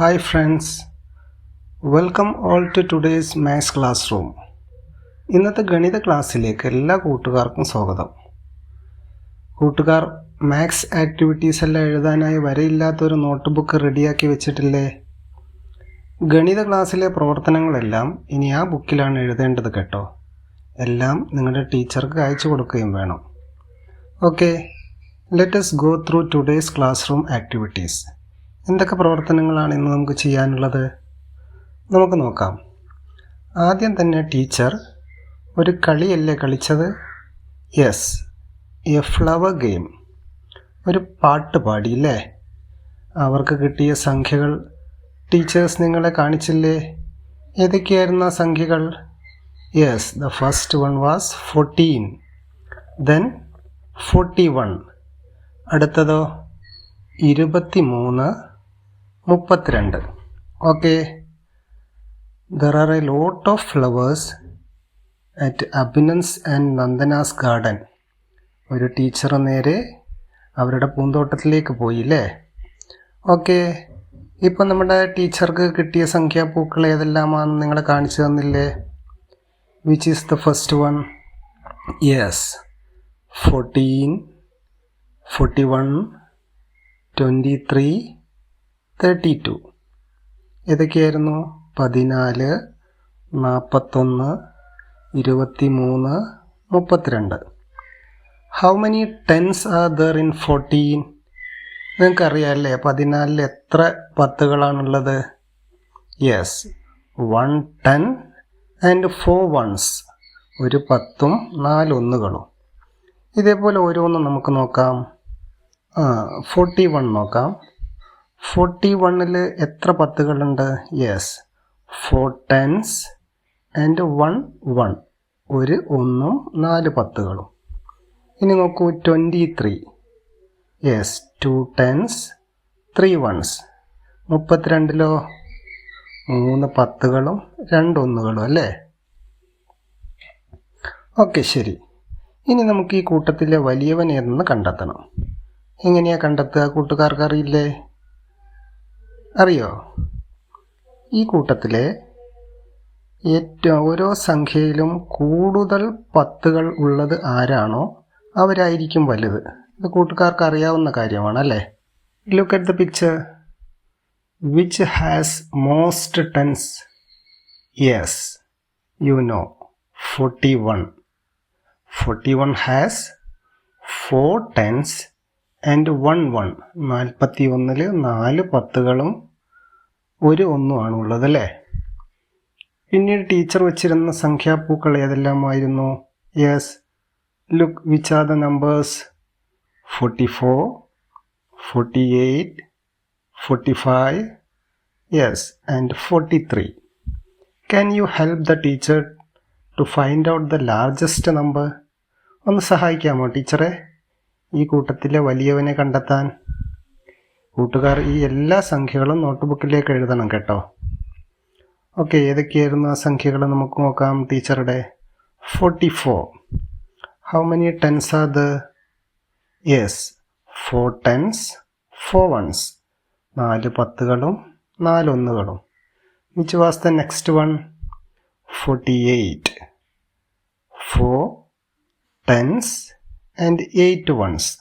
Hi friends, welcome all to today's classroom ഇന്നത്തെ ഗണിത ക്ലാസ്സിലേക്ക് എല്ലാ കൂട്ടുകാർക്കും സ്വാഗതം. കൂട്ടുകാർ മാത്സ് ആക്ടിവിറ്റീസ് എല്ലാം എഴുതാനായി വരയില്ലാത്തൊരു നോട്ട് ബുക്ക് റെഡിയാക്കി വെച്ചിട്ടില്ലേ? ഗണിത ക്ലാസ്സിലെ പ്രവർത്തനങ്ങളെല്ലാം ഇനി ആ ബുക്കിലാണ് എഴുതേണ്ടത് കേട്ടോ. എല്ലാം നിങ്ങളുടെ ടീച്ചർക്ക് അയച്ചു കൊടുക്കുകയും വേണം. Okay let's go through today's classroom activities എന്തൊക്കെ പ്രവർത്തനങ്ങളാണ് ഇന്ന് നമുക്ക് ചെയ്യാനുള്ളത്? നമുക്ക് നോക്കാം. ആദ്യം തന്നെ ടീച്ചർ ഒരു കളിയല്ലേ കളിച്ചത്? Yes a flower game. ഒരു പാട്ട് പാടിയില്ലേ? അവർക്ക് കിട്ടിയ സംഖ്യകൾ ടീച്ചേഴ്സ് നിങ്ങളെ കാണിച്ചില്ലേ? ഏതൊക്കെയായിരുന്നു സംഖ്യകൾ? Yes the first one was fourteen. Then forty one. അടുത്തതോ? ഇരുപത്തി മൂന്ന് മുപ്പത്തിരണ്ട്. Okay there are a lot of flowers at Abhinand's and Nandana's garden ഒരു ടീച്ചർ നേരെ അവരുടെ പൂന്തോട്ടത്തിലേക്ക് പോയില്ലേ? ഓക്കെ ഇപ്പം നമ്മുടെ ടീച്ചർക്ക് കിട്ടിയ സംഖ്യാ പൂക്കൾ ഏതെല്ലാമാണെന്ന് നിങ്ങൾ കാണിച്ചു തന്നില്ലേ? Which is the first one yes fourteen forty one twenty three thirty two ഏതൊക്കെയായിരുന്നു? പതിനാല് നാൽപ്പത്തൊന്ന് ഇരുപത്തി മൂന്ന് മുപ്പത്തിരണ്ട്. How many tens are there in fourteen നിങ്ങൾക്കറിയാമല്ലേ പതിനാലിൽ എത്ര പത്തുകളാണുള്ളത്? Yes one ten and four ones ഒരു പത്തും നാല് ഒന്നുകളും. ഇതേപോലെ ഓരോന്നും നമുക്ക് നോക്കാം. ഫോർട്ടി വൺ നോക്കാം. ഫോർട്ടി വണ്ണിൽ എത്ര പത്തുകളുണ്ട്? Yes four tens and one one ഒരു ഒന്നും നാല് പത്തുകളും. ഇനി നോക്കൂ twenty three yes two tens three ones മുപ്പത്തിരണ്ടിലോ? മൂന്ന് പത്തുകളും രണ്ട് ഒന്നുകളും അല്ലേ? ഓക്കെ ശരി. ഇനി നമുക്ക് ഈ കൂട്ടത്തിലെ വലിയവൻ ഏതെന്ന് കണ്ടെത്തണം. എങ്ങനെയാണ് കണ്ടെത്തുക? കൂട്ടുകാർക്ക് അറിയില്ലേ? അറിയോ? ഈ കൂട്ടത്തിലെ ഏറ്റവും ഓരോ സംഖ്യയിലും കൂടുതൽ പത്തുകൾ ഉള്ളത് ആരാണോ അവരായിരിക്കും വലുത്. ഇത് കൂട്ടുകാർക്ക് അറിയാവുന്ന കാര്യമാണ് അല്ലേ look at the picture which has most tens yes you know forty one forty one has four tens and one one നാൽപ്പത്തി ഒന്നിൽ നാല് പത്തുകളും ഒരു ഒന്നുമാണ് ഉള്ളത് അല്ലേ? പിന്നീട് ടീച്ചർ വച്ചിരുന്ന സംഖ്യാപ്പൂക്കൾ ഏതെല്ലാമായിരുന്നു? Yes look which are the numbers forty four forty eight forty five yes and forty three can you help the teacher to find out the largest number ഒന്ന് സഹായിക്കാമോ ടീച്ചറെ ഈ കൂട്ടത്തിലെ വലിയവനെ കണ്ടെത്താൻ? കൂട്ടുകാർ ഈ എല്ലാ സംഖ്യകളും നോട്ട്ബുക്കിലേക്ക് എഴുതണം കേട്ടോ. ഓക്കെ ഏതൊക്കെയായിരുന്നു ആ സംഖ്യകൾ നമുക്ക് നോക്കാം ടീച്ചറുടെ? Forty four. How many tens are the yes four tens four ones നാല് പത്തുകളും നാല് ഒന്നുകളും. Which was the next one forty eight four tens and eight ones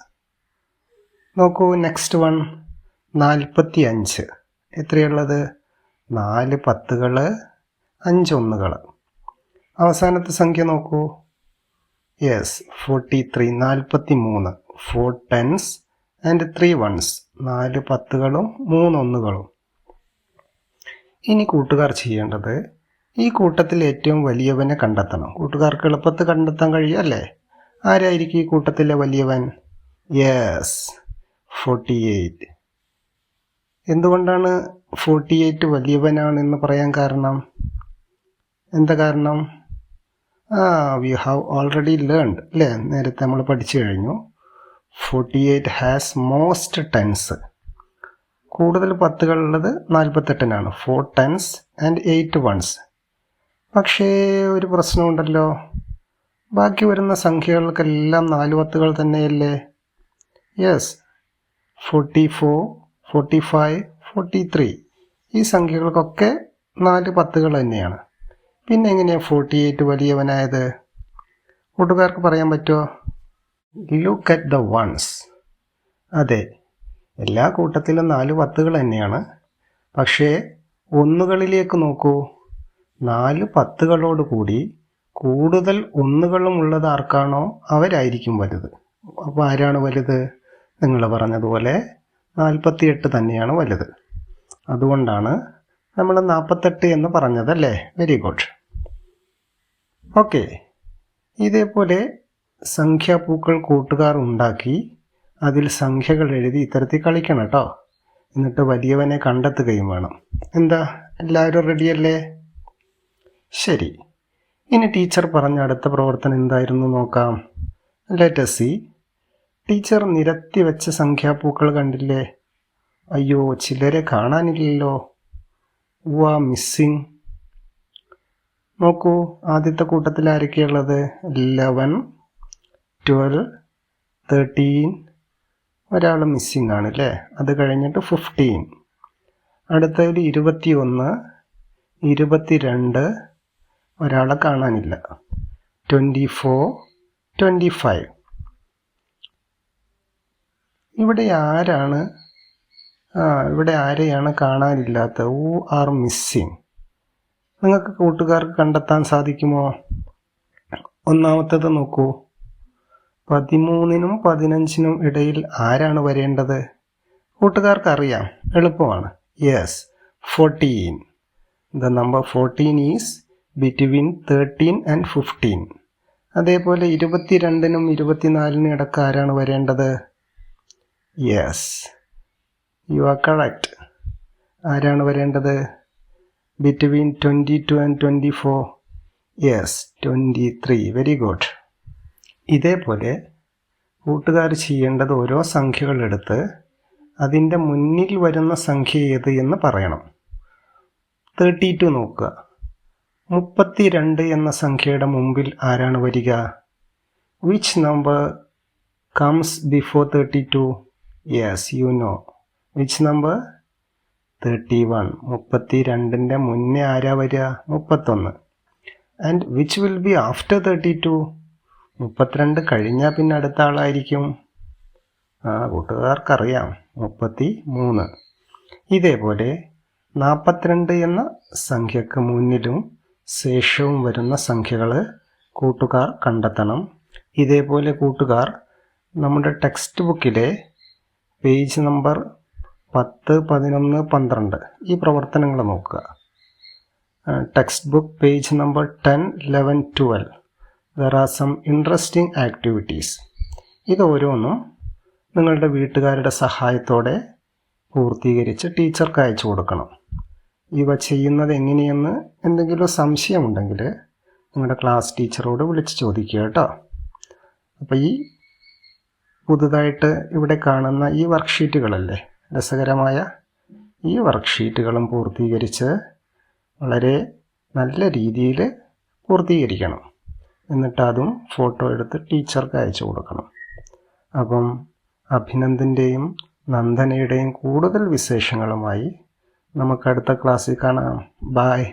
നോക്കൂ നെക്സ്റ്റ് വൺ നാൽപ്പത്തി അഞ്ച് എത്രയുള്ളത്? നാല് പത്തുകൾ അഞ്ച് ഒന്നുകൾ അവസാനത്തെ സംഖ്യ നോക്കൂ. യെസ് ഫോർട്ടി ത്രീ നാൽപ്പത്തി മൂന്ന് four tens and three ones നാല് പത്തുകളും മൂന്ന് ഒന്നുകളും. ഇനി കൂട്ടുകാർ ചെയ്യേണ്ടത് ഈ കൂട്ടത്തിൽ ഏറ്റവും വലിയവനെ കണ്ടെത്തണം. കൂട്ടുകാർക്ക് എളുപ്പത്തിൽ കണ്ടെത്താൻ കഴിയുമല്ലേ ആരായിരിക്കും ഈ കൂട്ടത്തിലെ വലിയവൻ? യെസ് ഫോർട്ടി എയ്റ്റ് എന്തുകൊണ്ടാണ് ഫോർട്ടി എയ്റ്റ് വലിയവനാണെന്ന് പറയാൻ കാരണം? എന്താ കാരണം? ആ വി ഹാവ് ഓൾറെഡി ലേൺഡ് അല്ലേ നേരത്തെ നമ്മൾ പഠിച്ചു കഴിഞ്ഞു. Forty eight has most tens കൂടുതൽ പത്തുകളുള്ളത് നാൽപ്പത്തെട്ടിനാണ് four tens and eight ones പക്ഷേ ഒരു പ്രശ്നമുണ്ടല്ലോ. ബാക്കി വരുന്ന സംഖ്യകൾക്കെല്ലാം നാല് പത്തുകൾ തന്നെയല്ലേ? Yes forty four forty five forty three ഈ സംഖ്യകൾക്കൊക്കെ നാല് പത്തുകൾ തന്നെയാണ്. പിന്നെ എങ്ങനെയാണ് ഫോർട്ടി എയ്റ്റ് വലിയവനായത്? കൂട്ടുകാർക്ക് പറയാൻ പറ്റുമോ ലുക്ക് അറ്റ് ദ വൺസ് അതെ എല്ലാ കൂട്ടത്തിലും നാല് പത്തുകൾ തന്നെയാണ്. പക്ഷേ ഒന്നുകളിലേക്ക് നോക്കൂ. നാല് പത്തുകളോട് കൂടി കൂടുതൽ ഒന്നുകളും ഉള്ളത് ആർക്കാണോ അവരായിരിക്കും വലുത്. അപ്പോൾ ആരാണ് വലുത്? നിങ്ങൾ പറഞ്ഞതുപോലെ നാൽപ്പത്തിയെട്ട് തന്നെയാണ് വലുത്. അതുകൊണ്ടാണ് നമ്മൾ നാൽപ്പത്തെട്ട് എന്ന് പറഞ്ഞതല്ലേ? വെരി ഗുഡ് ഓക്കെ ഇതേപോലെ സംഖ്യാപൂക്കൾ കൂട്ടുകാർ ഉണ്ടാക്കി അതിൽ സംഖ്യകൾ എഴുതി ഇത്തരത്തിൽ കളിക്കണം കേട്ടോ. എന്നിട്ട് വലിയവനെ കണ്ടെത്തുകയും വേണം. എന്താ? എല്ലാവരും റെഡിയല്ലേ ശരി. ഇനി ടീച്ചർ പറഞ്ഞ അടുത്ത പ്രവർത്തനം എന്തായിരുന്നു നോക്കാം. ലെറ്റ് സി ടീച്ചർ നിരത്തി വെച്ച സംഖ്യാപൂക്കൾ കണ്ടില്ലേ? അയ്യോ ചിലരെ കാണാനില്ലല്ലോ. വാ മിസ്സിങ് നോക്കൂ ആദ്യത്തെ കൂട്ടത്തിൽ ആരൊക്കെയുള്ളത് ലെവൻ ട്വൽവ് തേർട്ടീൻ ഒരാൾ മിസ്സിങ് ആണ് അല്ലേ? അത് കഴിഞ്ഞിട്ട് ഫിഫ്റ്റീൻ അടുത്തതിൽ ഇരുപത്തി ഒന്ന് ഇരുപത്തി രണ്ട് ഒരാളെ കാണാനില്ല. ട്വന്റി ഫോർ ട്വന്റി ഫൈവ് ഇവിടെ ആരാണ്? ആ ഇവിടെ ആരെയാണ് കാണാനില്ലാത്തത് ഹൂ ആർ മിസ്സിങ് നിങ്ങൾക്ക് കൂട്ടുകാർക്ക് കണ്ടെത്താൻ സാധിക്കുമോ? ഒന്നാമത്തേത് നോക്കൂ. പതിമൂന്നിനും പതിനഞ്ചിനും ഇടയിൽ ആരാണ് വരേണ്ടത്? കൂട്ടുകാർക്ക് അറിയാം എളുപ്പമാണ്. Yes fourteen the number fourteen is between thirteen and fifteen അതേപോലെ ഇരുപത്തിരണ്ടിനും ഇരുപത്തിനാലിനും ഇടയ്ക്ക് ആരാണ് വരേണ്ടത്? യെസ് യു ആർ കറക്റ്റ് ആരാണ് വരേണ്ടത്? Between twenty two and twenty four yes twenty three very good ഇതേപോലെ കൂട്ടുകാർ ചെയ്യേണ്ടത് ഓരോ സംഖ്യകളെടുത്ത് അതിന്റെ മുന്നിൽ വരുന്ന സംഖ്യ ഏത് എന്ന് പറയണം. തേർട്ടി ടു നോക്കുക. മുപ്പത്തി രണ്ട് എന്ന സംഖ്യയുടെ മുമ്പിൽ ആരാണ് വരിക? Which number comes before thirty two yes you know which number thirty one മുപ്പത്തി രണ്ടിന്റെ മുന്നേ ആരാ വരിക? മുപ്പത്തൊന്ന്. And which will be after thirty two മുപ്പത്തിരണ്ട് കഴിഞ്ഞാൽ പിന്നെ അടുത്ത ആളായിരിക്കും. ആ കൂട്ടുകാർക്കറിയാം. മുപ്പത്തി മൂന്ന് ഇതേപോലെ നാൽപ്പത്തിരണ്ട് എന്ന സംഖ്യക്ക് മുന്നിലും ശേഷവും വരുന്ന സംഖ്യകൾ കൂട്ടുകാർ കണ്ടെത്തണം. ഇതേപോലെ കൂട്ടുകാർ നമ്മുടെ ടെക്സ്റ്റ് ബുക്കിലെ പേജ് നമ്പർ പത്ത് പതിനൊന്ന് പന്ത്രണ്ട് ഈ പ്രവർത്തനങ്ങൾ നോക്കുക. Textbook page number ten eleven twelve there are some interesting activities ഇത് ഓരോന്നും നിങ്ങളുടെ വീട്ടുകാരുടെ സഹായത്തോടെ പൂർത്തീകരിച്ച് ടീച്ചർക്ക് അയച്ചു കൊടുക്കണം. ഇവ ചെയ്യുന്നത് എങ്ങനെയെന്ന് എന്തെങ്കിലും സംശയമുണ്ടെങ്കിൽ നിങ്ങളുടെ ക്ലാസ് ടീച്ചറോട് വിളിച്ച് ചോദിക്കുക കേട്ടോ. അപ്പോൾ ഈ പുതുതായിട്ട് ഇവിടെ കാണുന്ന ഈ വർക്ക്ഷീറ്റുകളല്ലേ രസകരമായ ഈ വർക്ക്ഷീറ്റുകളും പൂർത്തീകരിച്ച് വളരെ നല്ല രീതിയിൽ പൂർത്തീകരിക്കണം. എന്നിട്ട് അതും ഫോട്ടോ എടുത്ത് ടീച്ചർക്ക് അയച്ചു കൊടുക്കണം. അപ്പം അഭിനന്ദിന്റെയും നന്ദനയുടെയും കൂടുതൽ വിശേഷങ്ങളുമായി നമുക്ക് അടുത്ത ക്ലാസ്സിൽ കാണാം. ബായ്